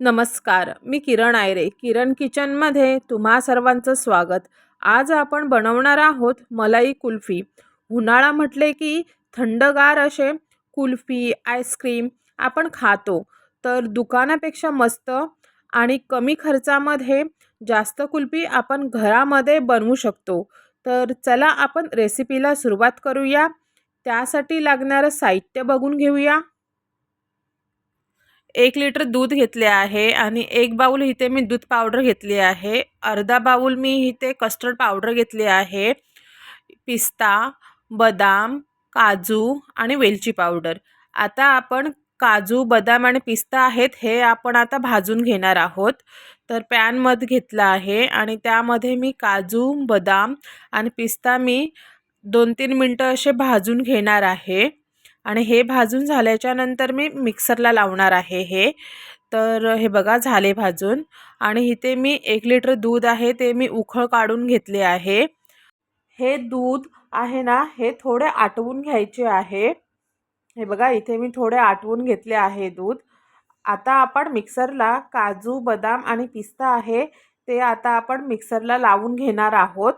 नमस्कार मी किरण आयरे. किरण किचनमध्ये तुम्हा सर्वांचं स्वागत. आज आपण बनवणार आहोत मलाई कुल्फी. उन्हाळा म्हटले की थंडगार असे कुल्फी आईस्क्रीम आपण खातो. तर दुकानापेक्षा मस्त आणि कमी खर्चामध्ये जास्त कुल्फी आपण घरामध्ये बनवू शकतो. तर चला आपण रेसिपीला सुरुवात करूया. त्यासाठी लागणारं साहित्य बघून घेऊया. एक लिटर दूध घेतले आहे आणि एक बाऊल इथे मी दूध पावडर घेतली आहे. अर्धा बाऊल मी इथे कस्टर्ड पावडर घेतली आहे. पिस्ता बदाम काजू आणि वेलची पावडर आता आपण काजू बदाम आणि पिस्ता आहेत हे आपण आता भाजून घेणार आहोत. तर पॅनमध्ये घेतला आहे आणि त्यामध्ये मी काजू बदाम आणि पिस्ता मी दोन तीन मिनटं असे भाजून घेणार आहे. आणि हे भाजून झाल्याच्यानंतर मी मिक्सरला लावणार आहे हे. तर हे बघा झाले भाजून. आणि इथे मी एक लिटर दूध आहे ते मी उखळ काढून घेतले आहे. हे दूध आहे ना हे थोडे आटवून घ्यायचे आहे. हे बघा इथे मी थोडे आटवून घेतले आहे दूध. आता आपण मिक्सरला काजू बदाम आणि पिस्ता आहे ते आता आपण मिक्सरला लावून घेणार आहोत.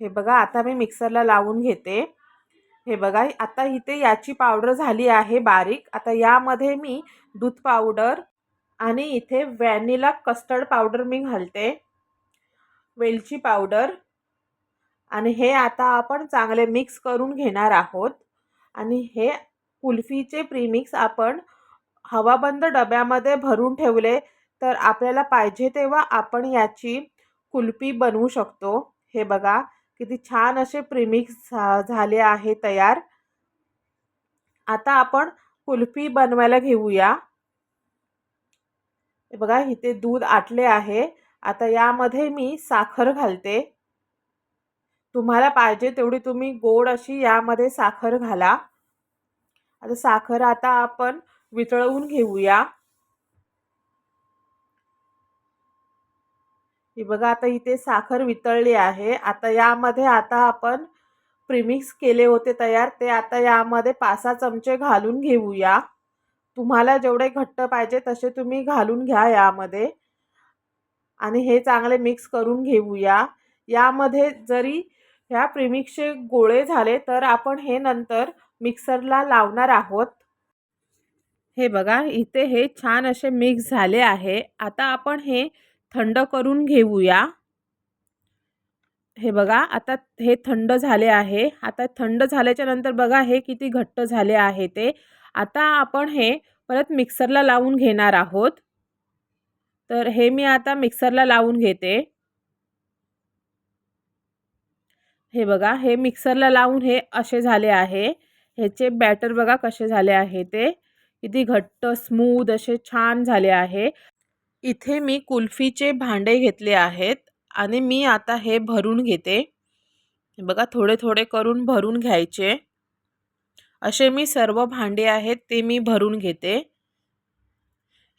हे बघा आता मी मिक्सरला लावून घेते. हे बघा आता इथे याची पावडर झाली आहे बारीक. आता यामध्ये मी दूध पावडर आणि इथे व्हॅनिला कस्टर्ड पावडर मी घालते. वेलची पावडर आणि हे आता आपण चांगले मिक्स करून घेणार आहोत. आणि हे कुल्फीचे प्रीमिक्स आपण हवाबंद डब्यामध्ये भरून ठेवले तर आपल्याला पाहिजे तेव्हा आपण याची कुल्फी बनवू शकतो. हे बघा किती छान असे प्रिमिक्स झाले आहे तयार. आता आपण कुल्फी बनवायला घेऊया. बघा इथे दूध आटले आहे. आता यामध्ये मी साखर घालते. तुम्हाला पाहिजे तेवढी तुम्ही गोड अशी यामध्ये साखर घाला. आता साखर आता आपण वितळवून घेऊया. ही बघा आता इथे साखर वितळली आहे. आता यामध्ये आता आपण प्रिमिक्स केले होते तयार. ते आता यामध्ये पाच सहा चमचे घालून घेऊया. तुम्हाला जेवढे घट्ट पाहिजे तसे तुम्ही घालून घ्या यामध्ये. आणि हे चांगले मिक्स करून घेऊया. यामध्ये जरी ह्या प्रिमिक्सचे गोळे झाले तर आपण हे नंतर मिक्सरला लावणार आहोत. हे बघा इथे हे छान असे मिक्स झाले आहे. आता आपण हे थंड करून घेऊया. हे बघा आता हे थंड झाले आहे. आता थंड झाल्याच्यानंतर बघा हे किती घट्ट झाले आहे ते. आता आपण हे परत मिक्सरला लावून घेणार आहोत. तर हे मी आता मिक्सरला लावून घेते. हे बघा हे मिक्सरला लावून हे असे झाले आहे. ह्याचे बॅटर बघा कसे झाले आहे ते. किती घट्ट स्मूद असे छान झाले आहे. इथे मी कुल्फीचे भांडे घेतले आहेत आणि मी आता हे भरून घेते. बघा थोडे थोडे करून भरून घ्यायचे. असे मी सर्व भांडे आहेत ते मी भरून घेते.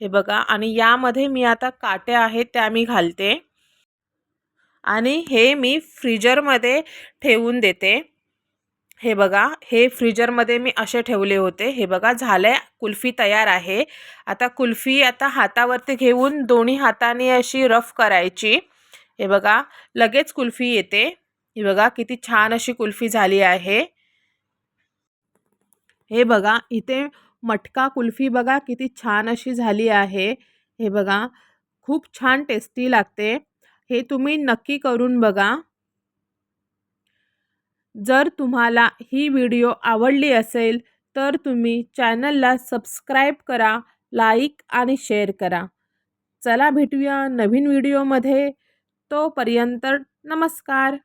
हे बघा आणि यामध्ये मी आता काट्या आहेत त्या मी घालते. आणि हे मी फ्रीजरमध्ये ठेवून देते. हे बघा हे फ्रीजरमध्ये मी असे ठेवले होते. हे बघा झालं आहे कुल्फी तयार आहे. आता कुल्फी आता हातावरती घेऊन दोन्ही हाताने अशी रफ करायची. हे बघा लगेच कुल्फी येते. हे बघा किती छान अशी कुल्फी झाली आहे. हे बघा इथे मटका कुल्फी बघा किती छान अशी झाली आहे. हे बघा खूप छान टेस्टी लागते. हे तुम्ही नक्की करून बघा. जर तुम्हाला ही व्हिडिओ आवडली असेल तर तुम्ही चॅनलला सबस्क्राईब करा लाईक आणि शेअर करा. चला भेटूया नवीन व्हिडिओमध्ये. तोपर्यंत नमस्कार.